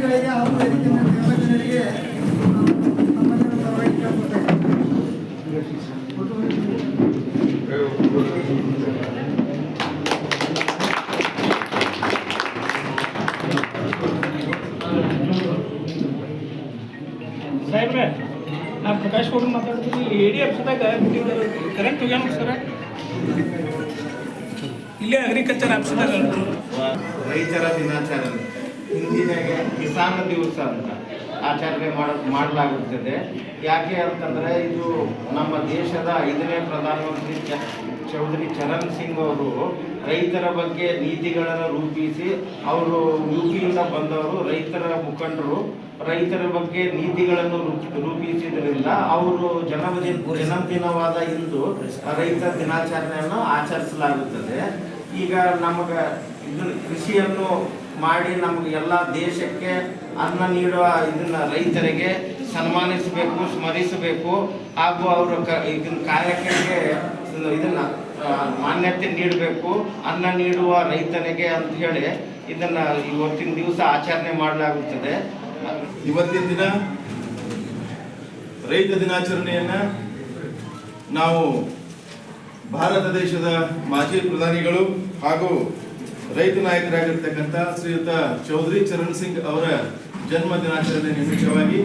ಅಧಿಕಾರಿಗಳಿಗೆ ಹಾಗೂ ವೇದಿಕೆ ಮೇಲೆ ಎಲ್ಲ ಜನರಿಗೆ ನಾವು ತಮ್ಮಲ್ಲಿ ಪರವಾಗಿ ಕೇಳ್ಕೊಳ್ತೇವೆ. ಸಾಹೇಬ್ರೆ ನಾ ಪ್ರಕಾಶ್ ಗೌಡ್ರು ಮಾತಾಡ್ತೀನಿ ಎ ಡಿ ಆಫೀಸ್ದಾಗ ಕರೆಂಟ್ ಹೋಗ್ಯಾನ ಸರ ಇಲ್ಲೇ ಅಗ್ರಿಕಲ್ಚರ್ ಆಫೀಸ್ದಾಗ ರೈತರ ದಿನಾಚರಣೆ ಹಿಂದಿನಾಗೆ ಕಿಸಾನ್ ದಿವಸ ಅಂತ ಆಚರಣೆ ಮಾಡ, ಮಾಡಲಾಗುತ್ತದೆ. ಯಾಕೆ ಅಂತಂದರೆ ಇದು ನಮ್ಮ ದೇಶದ ಐದನೇ ಪ್ರಧಾನಮಂತ್ರಿ ಚ, ಚೌಧರಿ ಚರಣ್ ಸಿಂಗ್ ಅವರು ರೈತರ ಬಗ್ಗೆ ನೀತಿಗಳನ್ನು ರೂಪಿಸಿ ಅವರು ಯುಪಿಯಿಂದ ಬಂದವರು, ರೈತರ ಮುಖಂಡರು, ರೈತರ ಬಗ್ಗೆ ನೀತಿಗಳನ್ನು ರೂಪ್- ರೂಪಿಸಿದ್ರಿಂದ ಅವರು ಜನವರಿ, ಜನ್ಮದಿನವಾದ ಇಂದು ರೈತ ದಿನಾಚರಣೆಯನ್ನು ಆಚರಿಸಲಾಗುತ್ತದೆ. ಈಗ ನಮಗೆ ಇದು ಕೃಷಿಯನ್ನು ಮಾಡಿ ನಮ್ಗೆ ಎಲ್ಲ ದೇಶಕ್ಕೆ ಅನ್ನ ನೀಡುವ ಇದನ್ನ ರೈತರಿಗೆ ಸನ್ಮಾನಿಸಬೇಕು, ಸ್ಮರಿಸಬೇಕು ಹಾಗೂ ಅವರ ಕ ಇದನ್ನ ಕಾರ್ಯಕ್ಕೆ ಇದನ್ನ ಮಾನ್ಯತೆ ನೀಡಬೇಕು. ಅನ್ನ ನೀಡುವ ರೈತನಿಗೆ ಅಂತ ಹೇಳಿ ಇದನ್ನ ಇವತ್ತಿನ ದಿವಸ ಆಚರಣೆ ಮಾಡಲಾಗುತ್ತದೆ. ಇವತ್ತಿನ ದಿನ ರೈತ ದಿನಾಚರಣೆಯನ್ನ ನಾವು ಭಾರತ ದೇಶದ ಮಾಜಿ ಪ್ರಧಾನಿಗಳು ಹಾಗೂ ರೈತ ನಾಯಕರಾಗಿರ್ತಕ್ಕಂಥ ಶ್ರೀಯುತ ಚೌಧರಿ ಚರಣ್ ಸಿಂಗ್ ಅವರ ಜನ್ಮ ದಿನಾಚರಣೆ ನಿಮಿತ್ತವಾಗಿ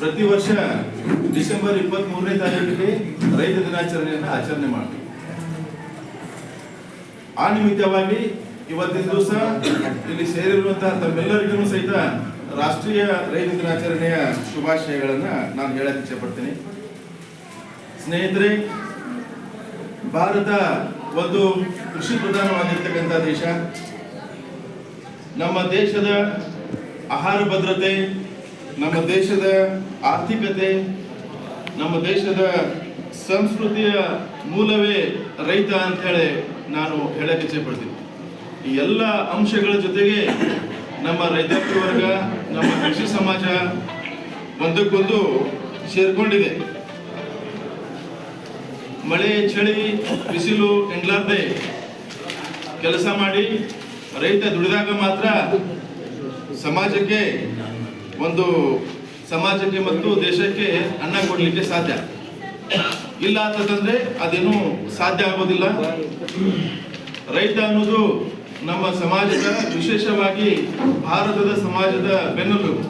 ಪ್ರತಿ ವರ್ಷ ಡಿಸೆಂಬರ್ ಇಪ್ಪತ್ತ್ ಮೂರನೇ ತಾರೀಕಿಗೆ ರೈತ ದಿನಾಚರಣೆಯನ್ನು ಆಚರಣೆ ಮಾಡ್ತೀವಿ. ಆ ನಿಮಿತ್ತವಾಗಿ ಇವತ್ತಿನ ದಿವಸ ಇಲ್ಲಿ ಸೇರಿರುವಂತಹ ತಮ್ಮೆಲ್ಲರಿಗೂ ಸಹಿತ ರಾಷ್ಟ್ರೀಯ ರೈತ ದಿನಾಚರಣೆಯ ಶುಭಾಶಯಗಳನ್ನ ನಾನು ಹೇಳಕ್ ಇಚ್ಛೆ ಪಡ್ತೀನಿ ಸ್ನೇಹಿತರೆ, ಭಾರತ ಒಂದು ಕೃಷಿ ಪ್ರಧಾನವಾಗಿರ್ತಕ್ಕಂಥ ದೇಶ. ನಮ್ಮ ದೇಶದ ಆಹಾರ ಭದ್ರತೆ, ನಮ್ಮ ದೇಶದ ಆರ್ಥಿಕತೆ, ನಮ್ಮ ದೇಶದ ಸಂಸ್ಕೃತಿಯ ಮೂಲವೇ ರೈತ ಅಂತ ಹೇಳಿ ನಾನು ಹೇಳಕ್ಕೆ ಇಚ್ಛೆ ಪಡ್ತೀನಿ ಈ ಎಲ್ಲ ಅಂಶಗಳ ಜೊತೆಗೆ ನಮ್ಮ ರೈತಾಪಿ ವರ್ಗ, ನಮ್ಮ ಕೃಷಿ ಸಮಾಜ ಒಂದಕ್ಕೊಂದು ಸೇರ್ಕೊಂಡಿದೆ. ಮಳೆ, ಚಳಿ, ಬಿಸಿಲು ಎಂಗ್ಲಾರ್ದೆ ಕೆಲಸ ಮಾಡಿ ರೈತ ದುಡಿದಾಗ ಮಾತ್ರ ಸಮಾಜಕ್ಕೆ ಒಂದು ಸಮಾಜಕ್ಕೆ ಮತ್ತು ದೇಶಕ್ಕೆ ಅನ್ನ ಕೊಡಲಿಕ್ಕೆ ಸಾಧ್ಯ. ಇಲ್ಲ ಅಂತಂದ್ರೆ ಅದೇನು ಸಾಧ್ಯ ಆಗೋದಿಲ್ಲ. ರೈತ ಅನ್ನೋದು ನಮ್ಮ ಸಮಾಜದ ವಿಶೇಷವಾಗಿ ಭಾರತದ ಸಮಾಜದ ಬೆನ್ನೆಲುಬು.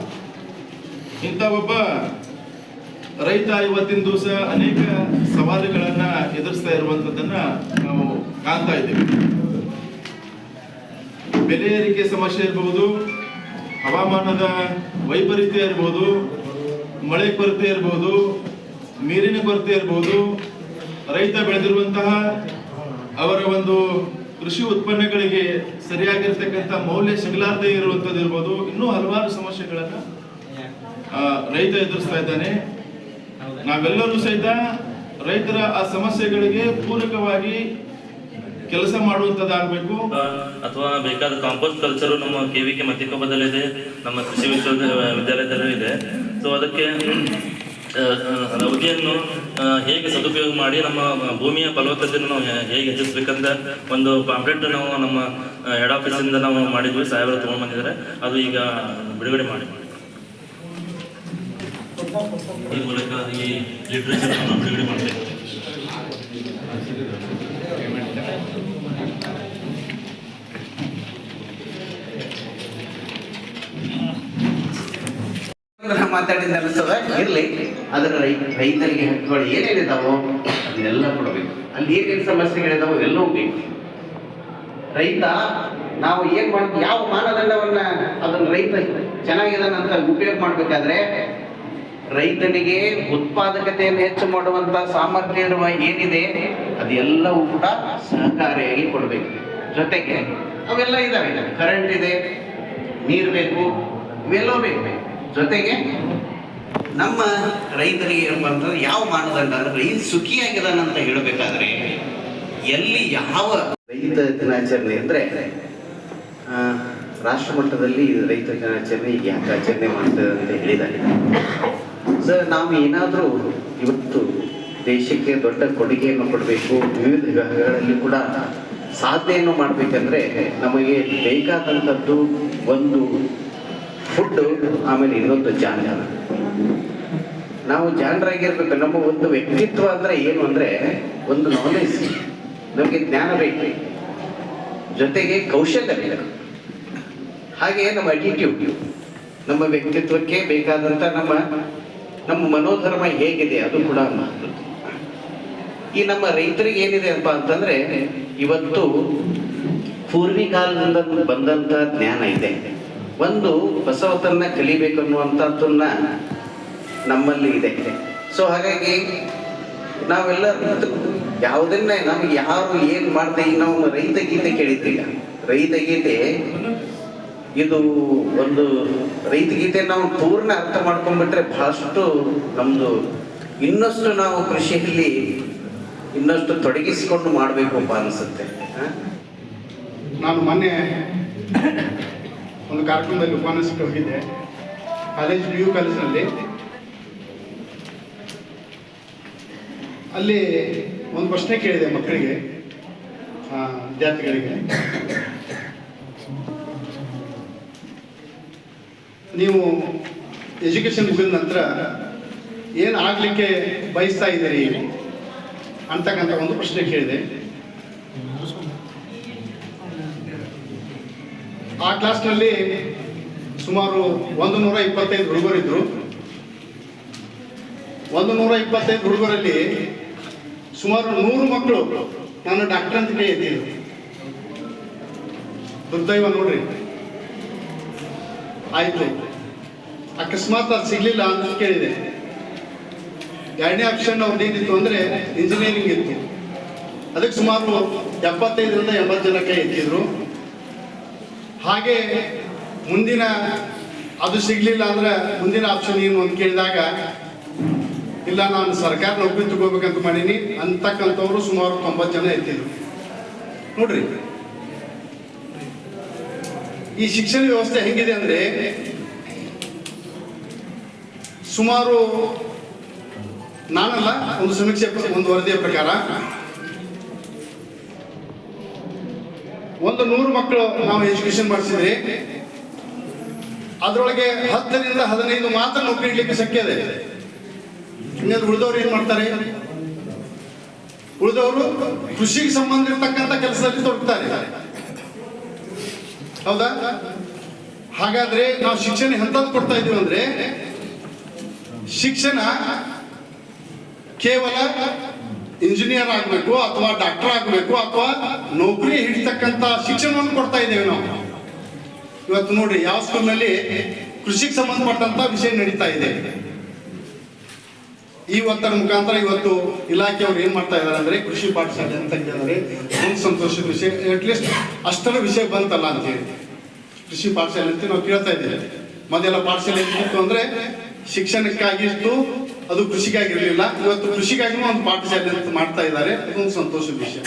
ಇಂಥ ಒಬ್ಬ ರೈತ ಇವತ್ತಿನ ದಿವಸ ಅನೇಕ ಸವಾಲುಗಳನ್ನ ಎದುರಿಸ್ತಾ ಇರುವಂತದ್ದನ್ನ ನಾವು ಕಾಣ್ತಾ ಇದ್ದೇವೆ. ಬೆಲೆ ಏರಿಕೆ ಸಮಸ್ಯೆ ಇರಬಹುದು ಹವಾಮಾನದ ವೈಪರೀತ್ಯ ಇರಬಹುದು ಮಳೆ ಕೊರತೆ ಇರಬಹುದು ನೀರಿನ ಕೊರತೆ ಇರಬಹುದು ರೈತ ಬೆಳೆದಿರುವಂತಹ ಅವರ ಒಂದು ಕೃಷಿ ಉತ್ಪನ್ನಗಳಿಗೆ ಸರಿಯಾಗಿರ್ತಕ್ಕಂಥ ಮೌಲ್ಯ ಸಿಗಲಾರದೇ ಇರುವಂತದ್ದು ಇರ್ಬೋದು, ಇನ್ನೂ ಹಲವಾರು ಸಮಸ್ಯೆಗಳನ್ನ ರೈತ ಎದುರಿಸ್ತಾ ಇದ್ದಾನೆ. ನಾವೆಲ್ಲರೂ ಸಹಿತ ರೈತರ ಆ ಸಮಸ್ಯೆಗಳಿಗೆ ಪೂರಕವಾಗಿ ಕೆಲಸ ಮಾಡುವಂತದ್ದಾಗಬೇಕು. ಅಥವಾ ಬೇಕಾದ ಕಾಂಪೋಸ್ಟ್ ಕಲ್ಚರು ನಮ್ಮ ಕೆ ವಿ ಕೆ ನಮ್ಮ ಕೃಷಿ ವಿಶ್ವವಿದ್ಯಾಲಯದಲ್ಲೂ ಇದೆ. ಸೊ ಅದಕ್ಕೆ ಅವಧಿಯನ್ನು ಹೇಗೆ ಸದುಪಯೋಗ ಮಾಡಿ ನಮ್ಮ ಭೂಮಿಯ ಫಲವತ್ತತೆಯನ್ನು ನಾವು ಹೇಗೆ ಹೆಚ್ಚಿಸ್ಬೇಕಂತ ಒಂದು ಪಾಂಪ್ಲೆಟ್ ನಾವು ನಮ್ಮ ಹೆಡ್ ಆಫೀಸಿಂದ ನಾವು ಮಾಡಿದ್ವಿ. ಸಾಹೇಬರು ತೊಗೊಂಡು ಬಂದಿದ್ದಾರೆ. ಅದು ಈಗ ಬಿಡುಗಡೆ ಮಾಡಿ. ಈ ಮೂಲಕ ಈ ಲಿಟ್ರೇಚರ್ ಬಿಡುಗಡೆ ಮಾಡಬೇಕು ಮಾತಾಡಿದ ಅನಿಸ್ತದ ಇರ್ಲಿ ಅದರ ರೈತರಿಗೆ ಹಕ್ಕುಗಳು ಏನೇನಿದಾವೋ ಅದನ್ನೆಲ್ಲ ಕೊಡಬೇಕು. ಅಲ್ಲಿ ಏನೇನು ಸಮಸ್ಯೆಗಳಿದಾವೋ ಎಲ್ಲವೂ ಬೇಕು ರೈತ, ನಾವು ಏನ್ ಮಾಡ್ತೀವಿ, ಯಾವ ಮಾನದಂಡವನ್ನ ಅದನ್ನ ರೈತ ಚೆನ್ನಾಗಿದಾನ ಅಂತ ಉಪಯೋಗ ಮಾಡ್ಬೇಕಾದ್ರೆ ರೈತನಿಗೆ ಉತ್ಪಾದಕತೆಯನ್ನು ಹೆಚ್ಚು ಮಾಡುವಂತ ಸಾಮರ್ಥ್ಯ ಇರುವ ಏನಿದೆ ಅದೆಲ್ಲವೂ ಕೂಡ ಸಹಕಾರಿಯಾಗಿ ಕೊಡಬೇಕು. ಜೊತೆಗೆ ಅವೆಲ್ಲ ಇದಾವೆ ಕರೆಂಟ್ ಇದೆ, ನೀರು ಬೇಕು, ಇವೆಲ್ಲವೂ ಬೇಕು. ಜೊತೆಗೆ ನಮ್ಮ ರೈತರಿಗೆ ಏನಪ್ಪ ಯಾವ ಮಾನದಂಡ ಅಂದ್ರೆ ಸುಖಿಯಾಗಿದ್ದಾನೆ ಅಂತ ಹೇಳಬೇಕಾದ್ರೆ, ಎಲ್ಲಿ ಯಾವ ರೈತ ದಿನಾಚರಣೆ ಅಂದ್ರೆ ರಾಷ್ಟ್ರ ಮಟ್ಟದಲ್ಲಿ ರೈತ ದಿನಾಚರಣೆ ಯಾಕೆ ಆಚರಣೆ ಮಾಡ್ತದೆ ಅಂತ ಹೇಳಿದ್ದಾರೆ. ಸರ್ ನಾವು ಏನಾದರೂ ಇವತ್ತು ದೇಶಕ್ಕೆ ದೊಡ್ಡ ಕೊಡುಗೆಯನ್ನು ಕೊಡಬೇಕು, ವಿವಿಧ ವಿಭಾಗಗಳಲ್ಲಿ ಕೂಡ ಸಾಧನೆಯನ್ನು ಮಾಡಬೇಕಂದ್ರೆ ನಮಗೆ ಬೇಕಾದಂಥದ್ದು ಒಂದು ಫುಡ್ಡು ಆಮೇಲೆ ಇನ್ನೊಂದು ಜಾನರ ನಾವು ಜಾಣರಾಗಿರ್ಬೇಕು ನಮ್ಮ ಒಂದು ವ್ಯಕ್ತಿತ್ವ ಅಂದರೆ ಏನು ಅಂದರೆ ಒಂದು ನಾಲೆಜ್ ನಮಗೆ ಜ್ಞಾನ ಬೇಕು. ಜೊತೆಗೆ ಕೌಶಲ್ಯ ಬೇಕು. ಹಾಗೆ ನಮ್ಮ ಅಟಿಟ್ಯೂಡ್ ನಮ್ಮ ವ್ಯಕ್ತಿತ್ವಕ್ಕೆ ಬೇಕಾದಂಥ ನಮ್ಮ ನಮ್ಮ ಮನೋಧರ್ಮ ಹೇಗಿದೆ ಅದು ಕೂಡ ಮಹತ್ವ ಈ ನಮ್ಮ ರೈತರಿಗೆ ಏನಿದೆ ಅಪ್ಪ ಅಂತಂದ್ರೆ, ಇವತ್ತು ಪೂರ್ವಿ ಕಾಲದಿಂದ ಬಂದಂತ ಜ್ಞಾನ ಇದೆ. ಒಂದು ಬಸವತನ್ನ ಕಲಿಬೇಕು ಅನ್ನುವಂಥದ್ದನ್ನ ನಮ್ಮಲ್ಲಿ ಇದೆ. ಸೊ ಹಾಗಾಗಿ ನಾವೆಲ್ಲ ಯಾವುದನ್ನ, ನಮ್ಗೆ ಯಾರು ಏನ್ ಮಾಡ್ತೀವಿ ನಾವು ರೈತ ಗೀತೆ ಕೇಳಿದ್ದೀಗ ರೈತ ಗೀತೆ ಇದು ಒಂದು ರೈತ ಗೀತೆ ನಾವು ಪೂರ್ಣ ಅರ್ಥ ಮಾಡ್ಕೊಂಡ್ಬಿಟ್ರೆ ಬಹಳಷ್ಟು ನಮ್ದು ಇನ್ನಷ್ಟು ನಾವು ಕೃಷಿಯಲ್ಲಿ ಇನ್ನಷ್ಟು ತೊಡಗಿಸಿಕೊಂಡು ಮಾಡಬೇಕಪ್ಪ ಅನಿಸುತ್ತೆ? ನಾನು ಮೊನ್ನೆ ಒಂದು ಕಾರ್ಯಕ್ರಮದಲ್ಲಿ ಉಪನ್ಯಾಸಕ್ಕೆ ಹೋಗಿದ್ದೆ. ಕಾಲೇಜ್ ಪಿ ಯು ಕಾಲೇಜಿನಲ್ಲಿ ಅಲ್ಲಿ ಒಂದು ಪ್ರಶ್ನೆ ಕೇಳಿದೆ ಮಕ್ಕಳಿಗೆ ವಿದ್ಯಾರ್ಥಿಗಳಿಗೆ. ನೀವು ಎಜುಕೇಷನ್ ಮುಗಿದ ನಂತರ ಏನು ಆಗಲಿಕ್ಕೆ ಬಯಸ್ತಾ ಇದ್ದೀರಿ ಅಂತಕ್ಕಂಥ ಒಂದು ಪ್ರಶ್ನೆ ಕೇಳಿದೆ. ಆ ಕ್ಲಾಸ್ನಲ್ಲಿ ಸುಮಾರು ಒಂದು ನೂರ ಇಪ್ಪತ್ತೈದು ಹುಡುಗರಿದ್ದರು ಒಂದು ನೂರ ಇಪ್ಪತ್ತೈದು ಹುಡುಗರಲ್ಲಿ ಸುಮಾರು ನೂರು ಮಕ್ಕಳು ನಾನು ಡಾಕ್ಟರ್ ಅಂತ ಕೇಳಿದ್ದೀನಿ. ದುರ್ದೈವ ನೋಡ್ರಿ. ಆಯ್ತು. ಅಕಸ್ಮಾತ್ ಅದು ಸಿಗ್ಲಿಲ್ಲ ಅಂತ ಕೇಳಿದೆ. ಎರಡನೇ ಆಪ್ಷನ್ ಅವ್ರದ್ದು ಏನಿತ್ತು ಅಂದ್ರೆ ಇಂಜಿನಿಯರಿಂಗ್ ಇತ್ತು. ಅದಕ್ಕೆ ಸುಮಾರು ಎಪ್ಪತ್ತೈದರಿಂದ ಎಂಬತ್ತು ಜನ ಕೈ ಎತ್ತಿದ್ರು. ಹಾಗೆ ಮುಂದಿನ ಅದು ಸಿಗ್ಲಿಲ್ಲ ಅಂದ್ರೆ ಮುಂದಿನ ಆಪ್ಷನ್ ಏನು ಅಂತ ಕೇಳಿದಾಗ, ಇಲ್ಲ, ನಾನು ಸರ್ಕಾರ ನೌಕರಿ ತಗೋಬೇಕಂತ ಮಾಡೀನಿ. ಅಂತಕ್ಕಂಥವ್ರು ಸುಮಾರು ತೊಂಬತ್ತು ಜನ ಎತ್ತಿದ್ರು. ನೋಡ್ರಿ. ಈ ಶಿಕ್ಷಣ ವ್ಯವಸ್ಥೆ ಹೆಂಗಿದೆ ಅಂದ್ರೆ ಸುಮಾರು ನಾನಲ್ಲ ಒಂದು ಸಮೀಕ್ಷೆ ಒಂದು ವರದಿಯ ಪ್ರಕಾರ ಒಂದು ನೂರು ಮಕ್ಕಳು ನಾವು ಎಜುಕೇಶನ್ ಮಾಡಿಸಿದ್ರೆ ಅದರೊಳಗೆ ಹತ್ತರಿಂದ ಹದಿನೈದು ಮಾತ್ರ ನೌಕರಿ ಇಡ್ಲಿಕ್ಕೆ ಶಕ್ಯ ಇದೆ ಇನ್ನೊಂದು ಉಳಿದವರು ಏನ್ ಮಾಡ್ತಾರೆ ಉಳಿದವರು ಕೃಷಿಗೆ ಸಂಬಂಧ ಇರ್ತಕ್ಕಂಥ ಕೆಲಸದಲ್ಲಿ ತೊಡಗ್ತಾರೆ ಹೌದಾ? ಹಾಗಾದ್ರೆ ನಾವು ಶಿಕ್ಷಣ ಎಂತದ್ದು ಕೊಡ್ತಾ ಇದೀವಿ ಅಂದ್ರೆ, ಶಿಕ್ಷಣ ಕೇವಲ ಇಂಜಿನಿಯರ್ ಆಗಬೇಕು ಅಥವಾ ಡಾಕ್ಟರ್ ಆಗಬೇಕು ಅಥವಾ ನೌಕರಿ ಹಿಡಿತಕ್ಕಂತ ಶಿಕ್ಷಣವನ್ನು ಕೊಡ್ತಾ ಇದ್ದೇವೆ ನಾವು. ಇವತ್ತು ನೋಡಿ ಯಾವ ಸ್ಕೂಲ್ನಲ್ಲಿ ಕೃಷಿಗೆ ಸಂಬಂಧಪಟ್ಟಂತ ವಿಷಯ ನಡೀತಾ ಇದೆ. ಈ ಒತ್ತಡ ಮುಖಾಂತರ ಇವತ್ತು ಇಲಾಖೆಯವರು ಏನ್ ಮಾಡ್ತಾ ಇದ್ದಾರೆ ಅಂದ್ರೆ ಕೃಷಿ ಪಾಠಶಾಲೆ ಅಂತ ಹೇಳಿದ್ರೆ ಸಂತೋಷದ ವಿಷಯ. ಅಟ್ಲೀಸ್ಟ್ ಅಷ್ಟರ ವಿಷಯ ಬಂತಲ್ಲ ಅಂತ ಹೇಳಿ. ಕೃಷಿ ಪಾಠಶಾಲೆ ಅಂತ ನಾವು ಕೇಳ್ತಾ ಇದ್ದೇವೆ. ಮೊದಲೆಲ್ಲ ಪಾಠಶಾಲೆ ಏನಿತ್ತು ಅಂದ್ರೆ ಶಿಕ್ಷಣಕ್ಕಾಗಿತ್ತು, ಅದು ಕೃಷಿಗಾಗಿರ್ಲಿಲ್ಲ. ಇವತ್ತು ಕೃಷಿಗಾಗಿ ಒಂದು ಪಾಠಶಾಲೆ ಅಂತ ಮಾಡ್ತಾ ಇದ್ದಾರೆ. ಅದೊಂದು ಸಂತೋಷದ ವಿಷಯ.